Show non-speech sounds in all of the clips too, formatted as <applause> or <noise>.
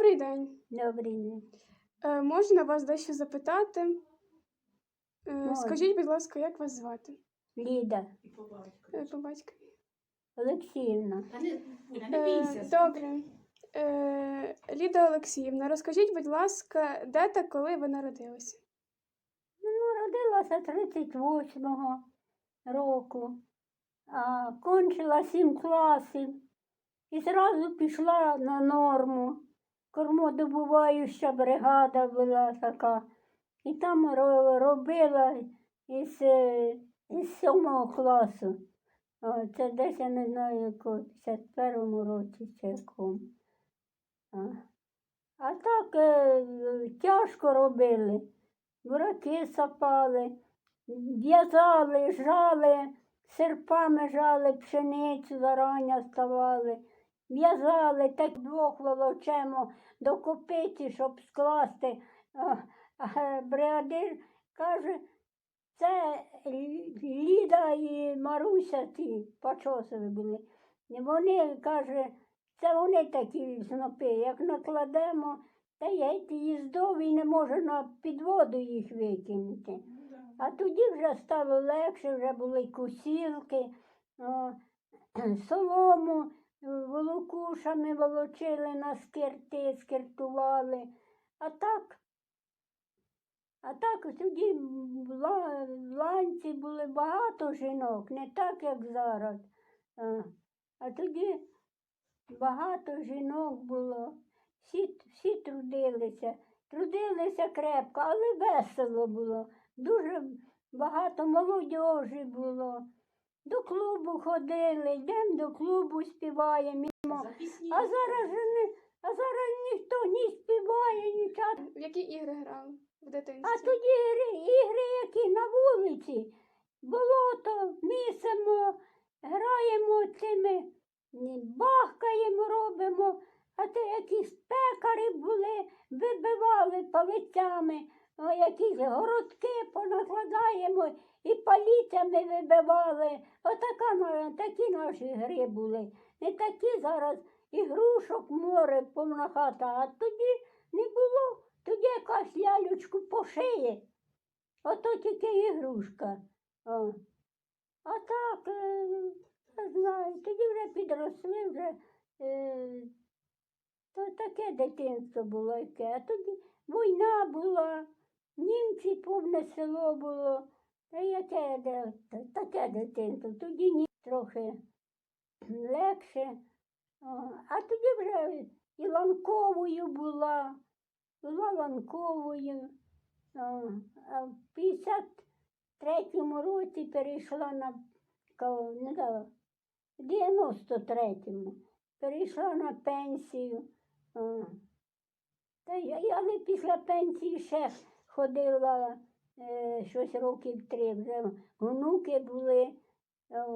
Добрий день. Добрий день. Е, можна вас дещо запитати? Е, Можна. скажіть, будь ласка, як вас звати? Ліда Е, по батькові. Олексіївна. Е, добре. Е, Ліда Олексіївна, розкажіть, будь ласка, де та коли ви народилися? Ну, родилася 38-го року, а кончила 7 класів і зразу пішла на норму. Кормодобуваюча бригада була така. І там робила із, е, із 7 класу. Це десь я не знаю, в 51-му році чи якому. А, а так е, тяжко робили. Бураки сапали, в'язали, жали, серпами жали, пшеницю зарання ставали, в'язали, так двох волочемо до копиці, щоб скласти. Бригадир каже, це Ліда і Маруся ті почосові були. Вони, каже, це вони такі снопи, як накладемо, та я ті їздові не може на підводу їх викинути. А тоді вже стало легше, вже були кусілки, <clears throat> солому волокушами волочили на скирти, скиртували. А так, а так тоді в ланці були багато жінок, не так, як зараз. А, тоді багато жінок було. Всі, всі трудилися, трудилися крепко, але весело було. Дуже багато молодіжі було. До клубу ходили, йдемо до клубу, співаємо. А зараз же не, а зараз ніхто не співає, нічого. В які ігри грали в дитинстві? А тоді ігри, ігри, які на вулиці, болото, місимо, граємо цими, бахкаємо, робимо, а те якісь пекарі були, вибивали палицями, о, якісь городки понакладаємо і паліцями вибивали. Отака, такі наші гри були. Не такі зараз ігрушок море повна хата, а тоді не було. Тоді якась лялючку пошиє. Ото тільки ігрушка. О. А так, не знаю, тоді вже підросли, вже е, то таке дитинство було яке. А тоді війна була, німці повне село було. Та яке де- та- таке дитинство. Тоді ні трохи легше. А тоді вже і ланковою була була ланковою. А, в 53-му році перейшла на ка- не знаю, в 93-му перейшла на пенсію. Та але після пенсії ще ходила е, щось років три. Вже внуки були, е,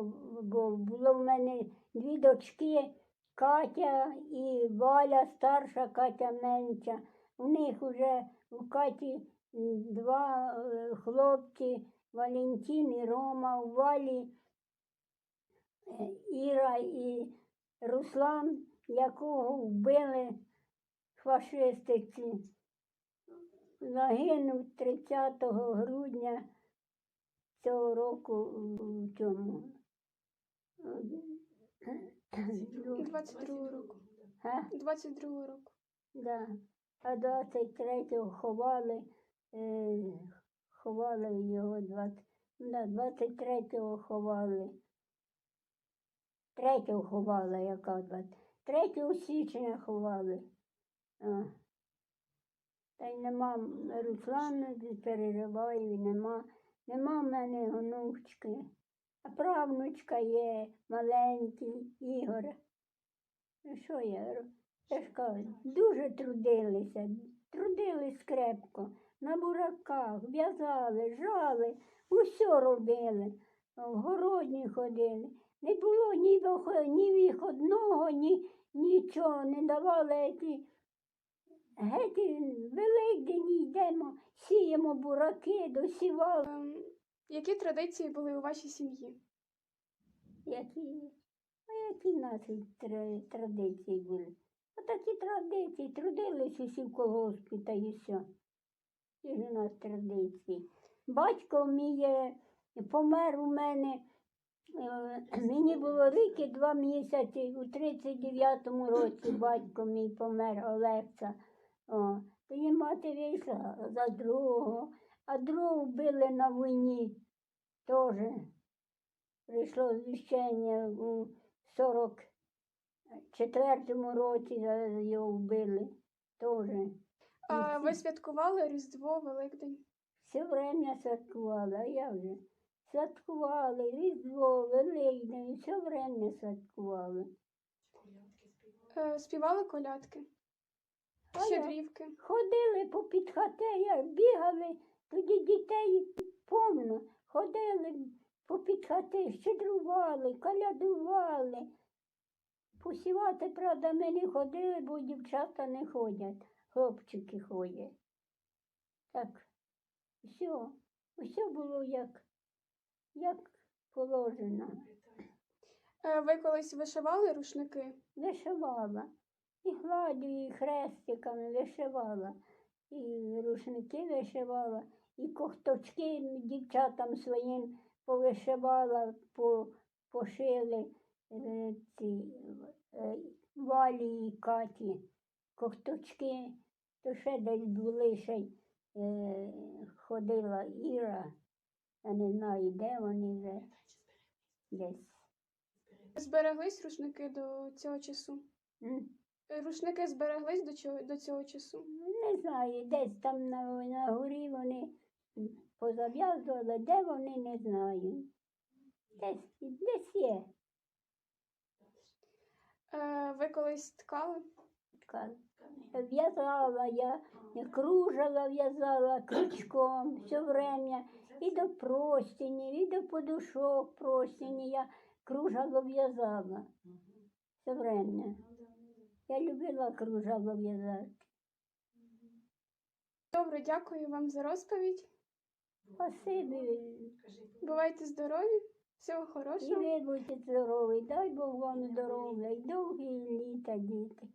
бо було в мене дві дочки. Катя і Валя, старша Катя менша. У них вже у Каті два е, хлопці, Валентин і Рома, у Валі Іра і Руслан, якого вбили фашистиці. Загинув 30 грудня цього року в цьому. е, 22 року. Га? 22 року. Да. А 23-го ховали, е, ховали його 20, да, 23-го ховали. 3-го ховали, яка 20. 3 січня ховали. А. Та й нема Руслана, переживаю, нема. Нема в мене онучки. А правнучка є маленький Ігор. Ну що я я ж кажу, дуже трудилися, трудились крепко, на бураках, в'язали, жали, усе робили, в городні ходили. Не було ні, ні виходного, ні нічого, не давали ті. Геть великдень йдемо, сіємо бураки, досівали. Ем, які традиції були у вашій сім'ї? Які, а які в нас і тра- традиції були? Отакі традиції. Трудились усі в колгоспі та і все. Ж у нас традиції. Батько мій помер у мене. е, Мені було рік і два місяці. У 39-му році батько мій помер Олекса. О, тоді мати вийшла за другого, а другого вбили на війні теж. Прийшло звіщення у 44-му році його вбили теж. А ви святкували Різдво, Великдень? Все время святкували, а я вже святкували, Різдво, Великдень, все время святкували. Е, Співали колядки, щедрівки. Ходили по під хатея, бігали, тоді дітей повно. Ходили по під хати, щедрували, колядували. Посівати, правда, ми не ходили, бо дівчата не ходять, хлопчики ходять. Так, все, все було як, як положено. Е, Ви колись вишивали рушники? Вишивала. І гладю, і хрестиками вишивала, і рушники вишивала, і ковточки дівчатам своїм повишивала, пошили е, ці е, валі і каті. Ковточки, то ще десь були ще й, е, ходила Іра. Я не знаю, де вони вже десь. Збереглись рушники до цього часу? М? Рушники збереглись до, чого, до цього часу? Не знаю, десь там на, на горі вони позав'язували, де вони не знаю. Десь, десь є. Е, Ви колись ткали? така. В'язала я, кружала в'язала крючком все время. І до простині, і до подушок простині я кружало в'язала. Все время. Я любила кружало в'язати. Добре, дякую вам за розповідь. Спасибі. Бувайте здорові, всього І хорошого. ви будьте здорові, дай Бог вам здоров'я, і довгі літа, діти.